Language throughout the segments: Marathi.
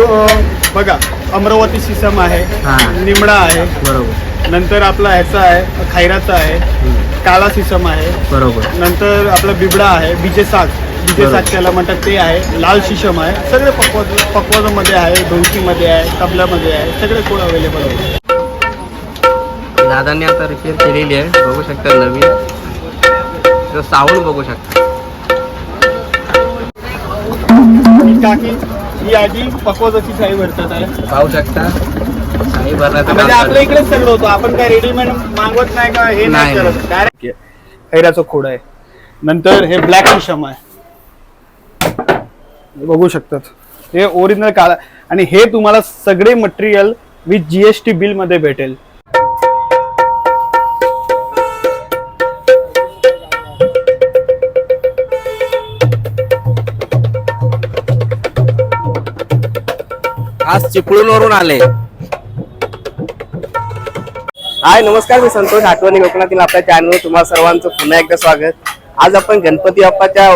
बघा अमरावती सिसम आहे हा. निमडा आहे बरोबर. नंतर आपला ह्याचा आहे खैराचा आहे. काला सिसम आहे बरोबर. नंतर आपला बिबडा आहे बीजे साग. बीजे बरोबर. साग त्याला म्हणतात ते आहे लाल शिशम आहे. सगळे पकवाज पकवाजामध्ये आहे ढोलकीमध्ये आहे तबल्यामध्ये आहे सगळे कोण अवेलेबल आहे? दादांनी आता रिपेअर केलेली आहे बघू शकता नवीन. साऊंड बघू शकता. ही ही आजी पकवाजाची साई भरतात आहे. पाहू शकता. साई भरण्याचं म्हणजे काम आपल्या चालू. इकडेच सगळं होतं. आपण काय रेडीमेड मागवत नाही का? हे नाही नाही, करत. डायरेक्ट हैराचं खोड आहे. नंतर हे ब्लॅक शिशम आहे. हे बघू शकतात. हे ओरिजिनल काळा आणि हे तुम्हाला सगळे मटेरियल विथ जीएसटी बिलमध्ये भेटेल. आज चिपळूणवरून आले. हाय नमस्कार मी संतोष आठवणी कोकणातील आपल्या चॅनलवर तुम्हा सर्वांचं पुन्हा एकदा स्वागत. आज आपण गणपती बाप्पाच्या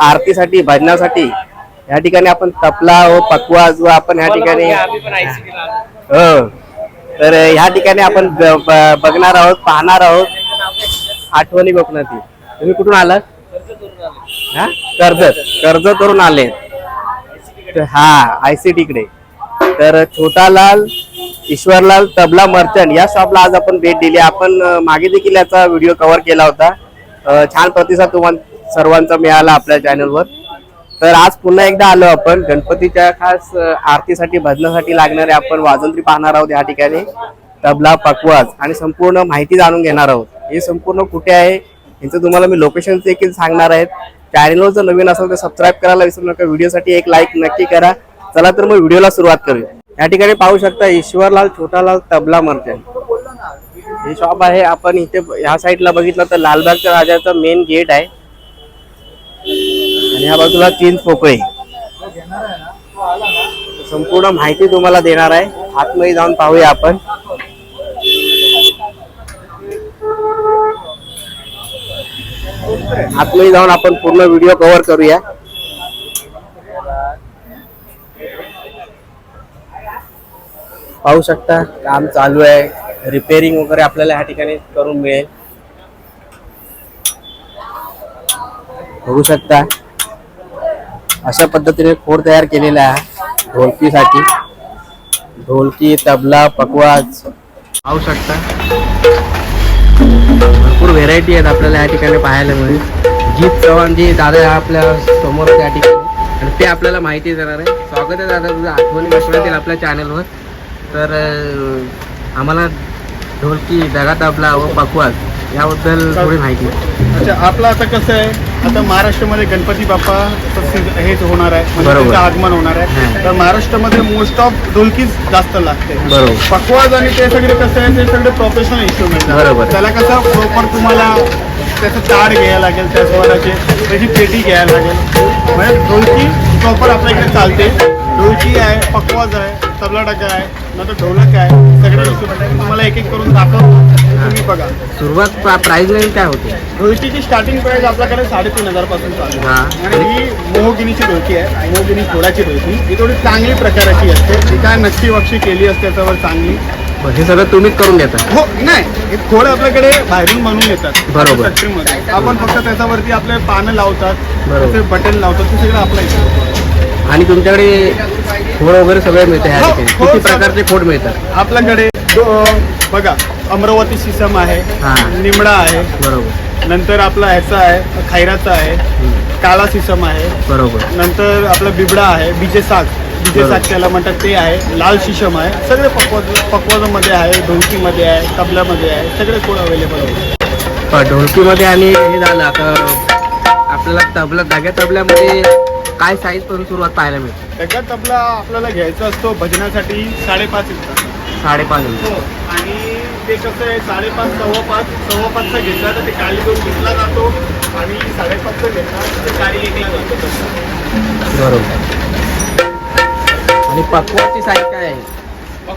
आरतीसाठी भजनासाठी या ठिकाणी आपण तपला व पकवाज व आपण या ठिकाणी हो. तर ह्या ठिकाणी आपण बघणार आहोत पाहणार आहोत आठवणी कोकणातील तुम्ही कुठून आलात? हा? कर्जत कर्जतवरून आले. तर हा आय सी टीकडे तर छोटालाल ईश्वरलाल तबला मर्चंट या शॉपला आज आपण भेट दिली. आपण मागे देखील याचा व्हिडिओ कव्हर केला होता. छान प्रतिसाद तुम्हाला सर्वांचा मिळाला आपल्या चॅनलवर तर आज पुन्हा एकदा आलो आपण. गणपतीच्या खास आरतीसाठी भजनासाठी लागणारे आपण वाजंत्री पाहणार आहोत या ठिकाणी. तबला पकवाज आणि संपूर्ण माहिती जाणून घेणार आहोत. हे संपूर्ण कुठे आहे? यांचं तुम्हाला मी लोकेशन देखील सांगणार आहेत चॅनलवर जर नवीन असेल तर सबस्क्राईब करायला विसरू नका. व्हिडिओसाठी एक लाईक नक्की करा. चला तर मग व्हिडिओला सुरुवात करूया. या ठिकाणी पाहू शकता ईश्वरलाल छोटालाल तबला मर्चंट. हे शॉप आहे. आपण इथे ह्या साईडला बघितलं तर लालबागच्या राजाचा मेन गेट आहे. आणि ह्या बाजूला चिंच पोकळे. संपूर्ण माहिती तुम्हाला देणार आहे. आतमध्ये जाऊन पाहूया आपण. आतमध्ये जाऊन आपण पूर्ण व्हिडिओ कव्हर करूया. पाहू शकता. काम चालू आहे. रिपेअरिंग वगैरे आपल्याला ह्या ठिकाणी करून मिळेल. बघू शकता. अशा पद्धतीने खोड तयार केलेला आहे ढोलकीसाठी. ढोलकी तबला पकवाज. पाहू शकता. भरपूर व्हेरायटी आहेत आपल्याला या ठिकाणी पाहायला मिळेल. जीत चव्हाण जी दादा आपल्यासमोर त्या ठिकाणी. आणि ते आपल्याला माहिती देणार आहे. स्वागत आहे दादा तुझं आठवणी बसवण्यात आपल्या चॅनलवर तर आम्हाला ढोलकी दगा तबला व पकवाज याबद्दल थोडी माहिती. अच्छा आपलं आता कसं आहे? आता महाराष्ट्रामध्ये गणपती बाप्पा हेच होणार आहे. म्हणजे आगमन होणार आहे. तर महाराष्ट्रामध्ये मोस्ट ऑफ ढोलकीच जास्त लागते. बरोबर. पकवाज आणि ते सगळे कसं आहे ते सगळे प्रोफेशनल इन्स्ट्रुमेंट बरोबर. त्याला कसं प्रॉपर तुम्हाला त्याचं ताड घ्यायला लागेल त्या स्वराचे त्याची पेटी घ्यायला लागेल. म्हणजे ढोलकी प्रॉपर आपल्या इकडे चालते. ढोलकी आहे पकवाज आहे तबला डगा आहे. ढोलक इन्स्ट्रुमेंट तुम्हाला एक एक करून दाखव तुम्ही बघा. सुरुवात प्राइस रेंज काय होते? ढोलकीची स्टार्टिंग प्राइस आपल्याकडे साडेतीन हजारपासून चालू हा. आणि ही मोहगिनीची ढोलकी आहे मोहगिनी खोडाची ढोलकी ही थोडी चांगली प्रकाराची असते. ती काय नक्षी वक्षी केली असते त्याच्यावर चांगली. बरं, हे सगळं तुम्हीच करून देता हो नाही. हे खोड आपल्याकडे बाहेरून बनवून येतात. बरोबर. फॅक्टरीमध्ये आपण फक्त त्याच्यावरती आपले पानं लावतात बरोबर. त्याचे बटन लावतात ते सगळं आपल्या इथे. आणि तुमच्याकडे खोड वगैरे सगळे मिळते ह्या हो, ठिकाणी हो, किती. प्रकारचे खोड मिळतात आपल्याकडे दो- बघा अमरावती सिसम आहे हा. निमडा आहे बरोबर नंतर आपला ह्याचा आहे खैराचा आहे हम्म, काला सिसम आहे बरोबर नंतर आपला बिबडा आहे बीजे साग बीजे बरोबर. साग त्याला म्हणतात ते आहे लाल शिशम आहे सगळे पकवाज पकवाजामध्ये आहे ढोलकीमध्ये आहे तबल्यामध्ये आहे सगळे कोण अवेलेबल आहे ढोलकीमध्ये आणि हे झालं आता आपल्याला तबला धाग्या तबल्यामध्ये काय साईजपासून सुरुवात पाहायला मिळते? त्याचा तबला आपल्याला घ्यायचा असतो भजनासाठी साडेपाच इंच साडेपाच इंच हो आणि ते कसं आहे साडेपाच सव्वा पाच सव्वा पाचचा घेतला तर ते काळी दोन घेतला जातो आणि साडेपाचचा घेतला तर ते काळी एकला जातो. बरोबर. आणि पकवाची साईज काय आहे?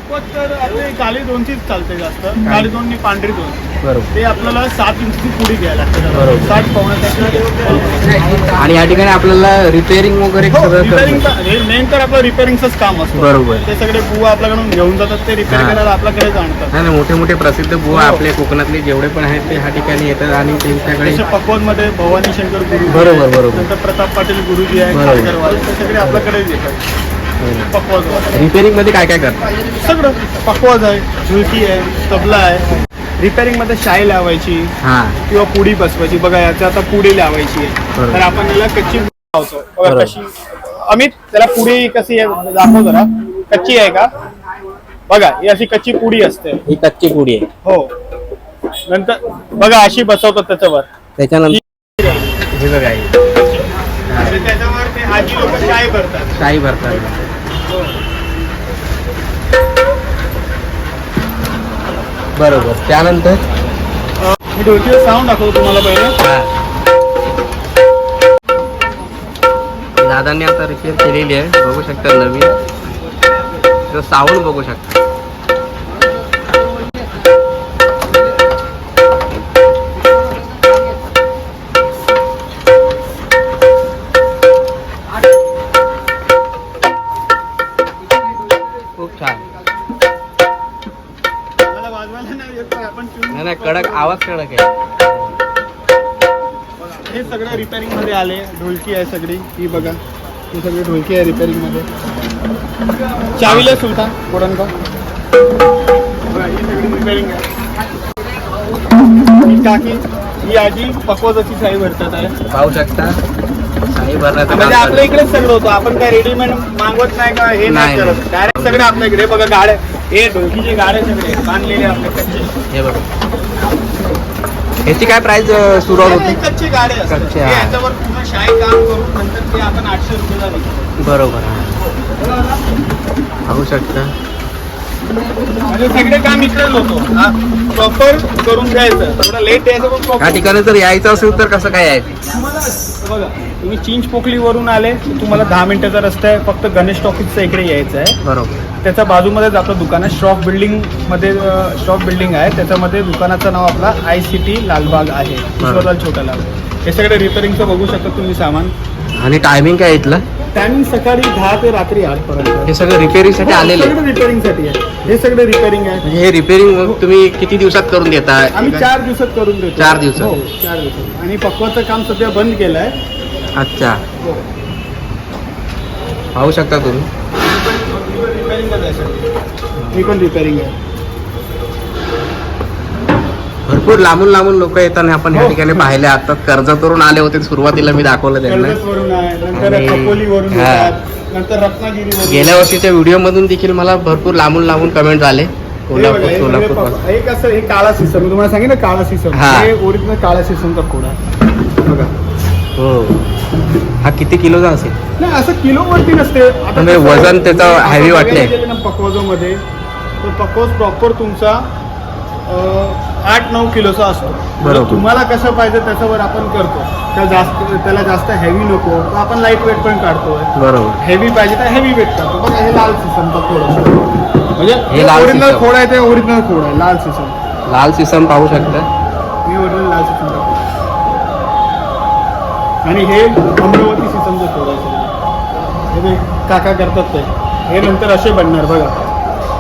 पक्वत तर आपले काळी दोनचीच चालते जास्त काळी दोन आणि पांढरी दोन बरोबर ते आपल्याला सात इंचची पुडी घ्यायला लागते बरोबर. साठ पावण्यासाठी आणि या ठिकाणी आपल्याला रिपेअरिंग वगैरे सगळं रिपेअरिंग करतो हे मेन तर आपलं रिपेअरिंगचंच काम असतं बरोबर. ते सगळे बुवा आपल्याकडून घेऊन जातात ते रिपेअर हा. करायला आपल्याकडे आणतात नाही नाही, मोठे मोठे प्रसिद्ध बुवा हो. आपले कोकणातले जेवढे पण आहेत ते ह्या ठिकाणी येतात आणि त्यांच्याकडे जसे पकवानमध्ये भवानी शंकर गुरु बरोबर, बरोबर. नंतर प्रताप पाटील गुरुजी आहे बरोबर. खारकरवाले, ते सगळे आपल्याकडेच येतात पकवाज. रिपेअरिंगमध्ये काय काय करतात सगळं. पकवाज आहे झुलकी आहे तबला आहे. रिपेअरिंगमध्ये शाई लावायची किंवा पुडी बसवायची. बघा याच्या आता पुडी लावायची आहे. तर आपण याला कच्ची लावतो. कशी. अमित त्याला पुडी कशी दाखव जरा. कच्ची आहे का? बघा ही अशी कच्ची पुडी असते. ही कच्ची पुडी आहे. हो. नंतर बघा अशी बसवतात त्याच्यावर. त्याच्यानंतर हे बघा. आणि त्याच्यावर ते आजी लोक काय करतात शाई भरतात. बरोबर. त्यानंतर? मी साऊंड दाखवतो तुम्हाला पहिले. दादांनी आता रिपेअर केलेली आहे. बघू शकता नवीन. साऊंड बघू शकता. आवाज कडक आहे हे सगळं रिपेअरिंगमध्ये आले. ढोलकी आहे सगळी. ही बघा. ही सगळी ढोलकी आहे रिपेअरिंगमध्ये. चावीला सुलतान कोडन का बघा, ही सगळी रिपेअरिंग आहे. ही ही आजी पकवाजाची साई भरतात आहे. पाहू शकता. म्हणजे आपल्या. इकडेच सगळं होतं. आपण काय रेडीमेड मागवत नाही का हे नाही. करत. डायरेक्ट सगळे आपल्या इकडे. बघा गाड्या. हे ढोलकीचे गाड्या सगळे. बांधलेले आपले कच्चे. हे बघा. ह्याची काय प्राइस सुरुवात होती कच्चे गाडे कच्चे. याच्यावर पूर्ण शाही काम करून नंतर ते आपण आठशे रुपयाला बरोबर. पाहू शकता म्हणजे सगळे काम इकडेच होतो. प्रॉपर करून द्यायचं थोडं लेट द्यायचं पण या. ठिकाणी जर यायचं असेल तर कसं काय आहे? तुम्हाला बघा तुम्ही चिंच पोकलीवरून आले तर तुम्हाला दहा मिनिटाचा रस्ता आहे फक्त गणेश टॉकीजच्या इकडे यायचं आहे. बरोबर. त्याच्या बाजूमध्येच आपलं दुकान आहे स्टॉक बिल्डिंगमध्ये स्टॉक बिल्डिंग आहे. त्याच्यामध्ये दुकानाचं नाव आपला आय सी टी लालबाग आहे ईश्वरलाल छोटा लाल हे सगळे रिपेअरिंगचं बघू शकता तुम्ही सामान. आणि टायमिंग काय इथलं? टायमिंग सकाळी दहा ते रात्री आठ पर्यंत. हे सगळं रिपेअरिंगसाठी आलेलं आहे. सगळं रिपेअरिंगसाठी आहे. हे सगळं रिपेअरिंग आहे. म्हणजे हे रिपेअरिंग तुम्ही किती दिवसात करून देता आम्ही चार दिवसात करून देतो. चार दिवसात? हो चार दिवसात. आणि पक्वाचं काम सध्या बंद केलं आहे अच्छा. पाहू शकता तुम्ही? ही पण रिपेअरिंग आहे. भरपूर लांबून लांबून लोक येतात आणि आपण ह्या हो. ठिकाणी पाहिले आता कर्जतवरून आले होते सुरुवातीला मी दाखवलं त्यांना. गेल्या वर्षीच्या व्हिडिओ मधून देखील मला भरपूर लांबून लांबून कमेंट आले. कोल्हापूर सोलापूर हे कसं हे काळा सिस्टम मी तुम्हाला सांगितलं काळा सिस्टम हा. ओरिजिनल काळा सिस्टमचा कोड आहे. बघा. हो. हा किती किलोचा असेल? नाही असं किलोवरती नसते. आता म्हणजे वजन त्याचं वाटलंय. गेलं ना पकवाजामध्ये तर पकवाज प्रॉपर तुमचा आठ नऊ किलोचा असतो. तुम्हाला कसं पाहिजे त्याच्यावर आपण करतो. त्या जास्त त्याला जास्त हेवी नको. तर आपण लाइट वेट पण काढतोय. बरोबर. हेवी पाहिजे तर हेवी वेट काढतो. बघा हे लाल सिस्टमचा खोड. असतो म्हणजे हे लाल ओरिजिनल. खोड आहे ते ओरिजिनल खोड आहे लाल सिस्टम लाल सिसम पाहू शकता. मी ओरिजिनल लाल खोड आणि हे अमरावती सिस्टमचं खोड आहे. हे काका करतात ते. हे नंतर असे बनणार बघा.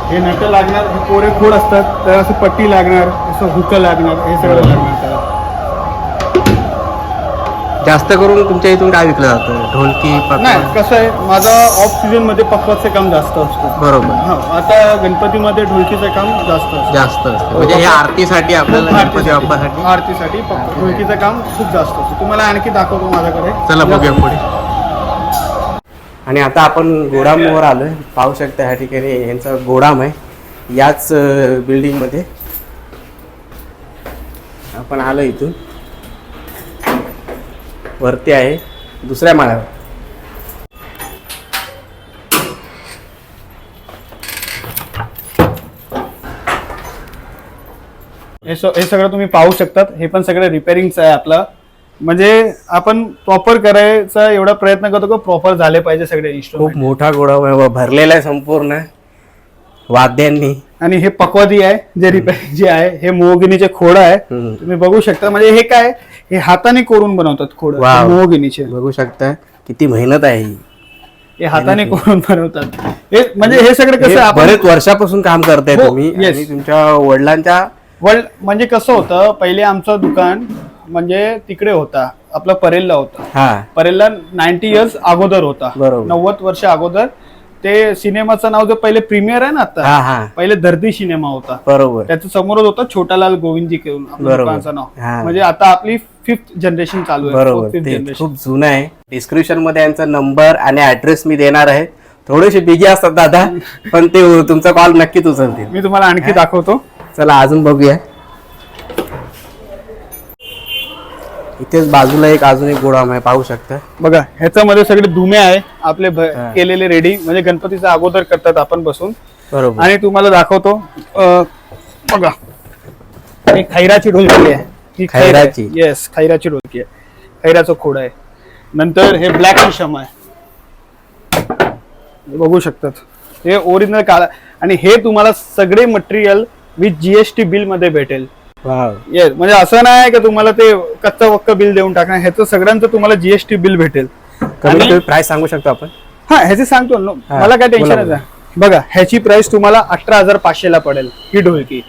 हे नट लागणार हे कोरे खोड असतात तर असं पट्टी लागणार असं हुक लागणार हे सगळं लागणार त्याला. जास्त करून तुमच्या इथून काय विकलं जातं? ढोलकी नाही? कसं आहे माझं ऑफ सीझनमध्ये पकवाचं काम जास्त असतं. बरोबर. हा आता गणपतीमध्ये ढोलकीचं काम जास्त असतं. जास्त असतं. म्हणजे हे आरतीसाठी आपल्याला गणपती बाप्पासाठी? आरतीसाठी पक- ढोलकीचं काम खूप जास्त असतं. तुम्हाला आणखी दाखवतो माझ्याकडे. चला बघूया पुढे. आणि आता आपण गोडामवर आलोय. पाहू शकता ह्या ठिकाणी यांचा गोडाम आहे. याच बिल्डिंगमध्ये. आपण आलो इथून. वरती आहे. दुसऱ्या माळ्यावर. हे हे सगळं तुम्ही पाहू शकतात. हे पण सगळं रिपेअरिंगचं आहे आपलं. म्हणजे आपण प्रॉपर करायचा एवढा प्रयत्न करतो की प्रॉपर झाले पाहिजे सगळे खूप इन्स्ट्रुमेंट मोठा आहे व भरलेला आहे संपूर्ण. वाद्यांनी. आणि हे पकवादी आहे जे रिपेअर जे आहे हे मोहगिनीचे खोड आहे. हम्म. तुम्ही बघू शकता म्हणजे हे काय? हे हाताने कोरून बनवतात खोड वाव. मोहगिनीचे. बघू शकता. किती मेहनत आहे ही. हे हाताने कोरून बनवतात. हे म्हणजे हे सगळं कसं हे आपण बरेच वर्षापासून काम करताय हो, तुम्ही. yes. आणि तुमच्या वडिलांच्या वर्ल्ड म्हणजे कसं होतं पहिले आमचं दुकान म्हणजे तिकडे होता आपला परेलला होता. हा. परेलला नाईन्टी इयर्स अगोदर होता. नव्वद वर्ष अगोदर. ते सिनेमाचं नाव जो पहिले प्रीमियर आहे ना आता हा हा. पहिले धरती सिनेमा होता. बरोबर. त्याच्या समोरच होता छोटालाल गोविंदजी नाव. म्हणजे आता आपली फिफ्थ जनरेशन चालू आहे. खूप जुनं आहे. डिस्क्रिप्शनमध्ये यांचा नंबर आणि ऍड्रेस मी देणार आहे. थोडेसे बिजी असतात दादा पण ते तुमचा कॉल नक्कीच उचलतील. मी तुम्हाला आणखी दाखवतो. चला अजून बघूया. इथेच बाजूला एक अजून एक गोडाम आहे पाहू शकता. बघा ह्याच्यामध्ये सगळे धुमे आहे आपले भ- हा. केलेले रेडी म्हणजे गणपतीचा अगोदर करतात आपण बसून. बरोबर. आणि तुम्हाला दाखवतो अं, बघा. ही खैराची ढोलकी आहे. ही खैराची? येस खैराची ढोलकी आहे. खैराचं खोड आहे. नंतर हे ब्लॅक शिशम आहे. हे बघू शकतात. हे ओरिजिनल काळा आणि हे तुम्हाला सगळे मटेरियल विथ जीएसटी बिलमध्ये भेटेल. येस म्हणजे असं नाही का तुम्हाला ते कच्चा वक्क बिल देऊन टाकणार ह्याचं सगळ्यांचं तुम्हाला जीएसटी बिल भेटेल. प्राइस सांगू शकतो आपण? हा ह्याची सांगतो ना. मला काय टेन्शन बघा ह्याची प्राइस तुम्हाला अठरा हजार पाचशेला पडेल ही ढोलकी.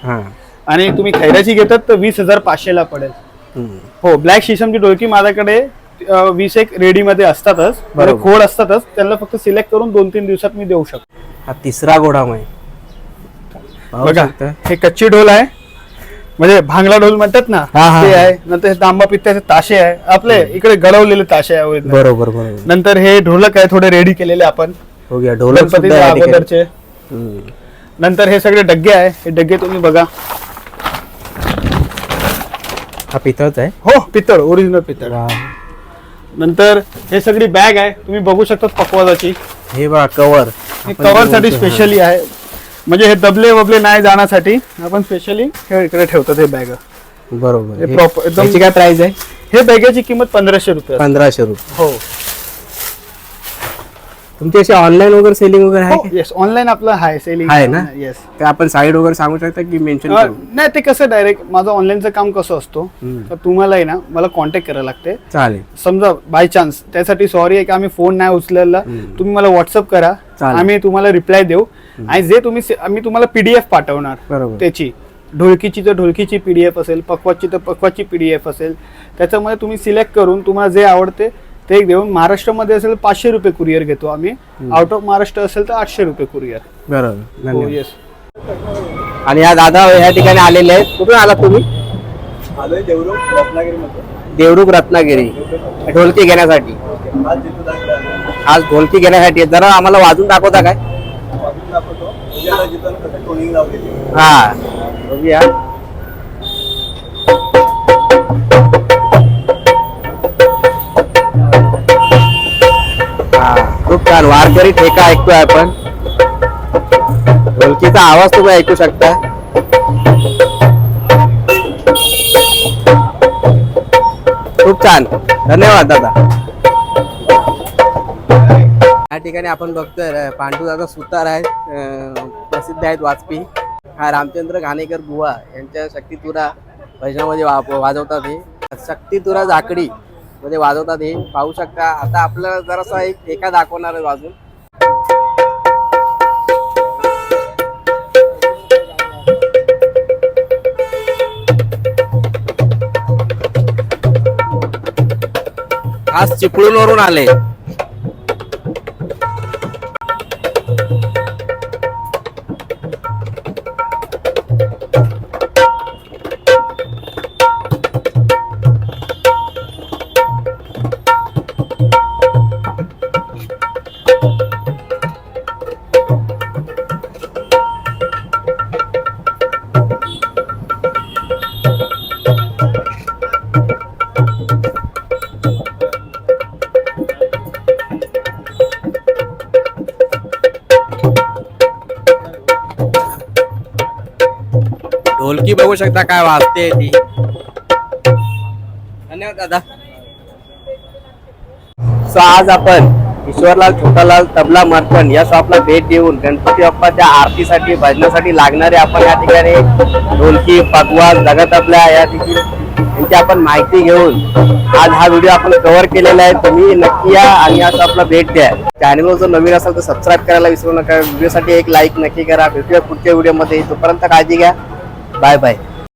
आणि तुम्ही खैराची घेतात तर वीस हजार पाचशेला पडेल. हम्म. हो ब्लॅक शिशमची ढोलकी माझ्याकडे वीस एक रेडीमध्ये असतातच. म्हणजे. खोड असतातच. त्यांना फक्त सिलेक्ट करून दोन तीन दिवसात मी देऊ शकतो. हा तिसरा गोडाम आहे. पाहू बघा. हे कच्ची ढोल आहे. म्हणजे भांगला ढोल म्हणतात ना हा, हा, ते हा. आहे. नंतर हे तांबा पित्त्याचे ताशे आहे. आपले इकडे गडवलेले ताशे आहे original. बरोबर बरोबर. नंतर हे ढोलक आहे थोडे रेडी केलेले आपण. हो गया ढोलक सुद्धा गणपतीच्या या ठिकाणी. अगोदरचे. हम्म. नंतर हे सगळे डग्गे आहे. हे डग्गे तुम्ही बघा. हा पितळच आहे? हो पितळ ओरिजिनल पितळ. नंतर हे सगळी बॅग आहे. तुम्ही बघू शकता पकवाजाची. हे बघा कवर हे कव्हरसाठी स्पेशली आहे. म्हणजे हे दबले वबले नाही जाण्यासाठी आपण स्पेशली हे इकडे ठेवतात हे बॅग बरोबर. हे हे- proper- एकदम- याची काय प्राइस आहे? हे बॅगेची किंमत पंधराशे रुपये. पंधराशे रुपये. हो. तुमची अशी ऑनलाईन वगैरे सेलिंग वगैरे आहे? येस ऑनलाईन आपलं आहे सेलिंग आहे ना? येस ते आपण साईड वगैरे सांगू शकता की मेन्शन नाही ते कसं डायरेक्ट माझं ऑनलाईनचं काम कसं असतो. तर तुम्हाला ना मला कॉन्टॅक्ट करायला लागते. चालेल. समजा बाय चान्स त्यासाठी सॉरी आहे की आम्ही फोन नाही उचलला तुम्ही मला व्हॉट्सअप करा. आम्ही तुम्हाला रिप्लाय देऊ. आणि जे तुम्ही आम्ही तुम्हाला पीडीएफ पाठवणार बरोबर. त्याची. ढोलकीची तर ढोलकीची पीडीएफ असेल पकवाची तर पकवाची पीडीएफ असेल. त्याच्यामध्ये तुम्ही सिलेक्ट करून तुम्हाला जे आवडते ते देऊन महाराष्ट्रामध्ये असेल पाचशे रुपये कुरिअर घेतो आम्ही. आउट ऑफ महाराष्ट्र असेल तर आठशे रुपये कुरिअर बरोबर हो धन्यवाद. येस आणि या दादा या ठिकाणी आलेले आहेत. कुठून आला तुम्ही? आलोय देवरूप रत्नागिरीमध्ये देवरूप रत्नागिरी. ढोलकी घेण्यासाठी. आज जिथं दाखल आहे आज ढोलकी घेण्यासाठी. जरा आम्हाला वाजून दाखवता काय? वाजून दाखवतो. उद्याला जिथं कसं टोनिंग लावलेली हा. बघूया. खूप छान. वारकरी ठेका ऐकतोय आपण. ढोलकीचा आवाज तुम्ही ऐकू शकता. खूप छान. धन्यवाद दादा. या ठिकाणी आपण बघतोय पांडू दादा सुतार आहेत. प्रसिद्ध आहेत वाजपी हा रामचंद्र घाणेकर बुवा यांच्या शक्तीतुरा भजनामध्ये वा वाजवतात हे. शक्तीतुरा जाकडी मध्ये वाजवतात हे पाहू शकता. आता आपलं जरासा एक एका दाखवणार आहे वाजून आज चिपळूणवरून आले. शकता काय वाजते ती. धन्यवाद दादा. सो आज आपण ईश्वरलाल छोटालाल तबला मर्पण या शॉपला भेट देऊन गणपती बाप्पाच्या आरतीसाठी भजनासाठी लागणारे आपण या ठिकाणी ढोलकी पगवाज जगत आपल्या या ठिकाणी यांची आपण माहिती घेऊन आज हा व्हिडिओ आपण कव्हर केलेला आहे. तुम्ही नक्की या आणि या शॉपला भेट द्या. चॅनलवर जर नवीन असाल तर सबस्क्राईब करायला विसरू नका. व्हिडिओसाठी एक लाईक नक्की करा. भेटूया पुढच्या व्हिडिओमध्ये तोपर्यंत काळजी घ्या. Bye bye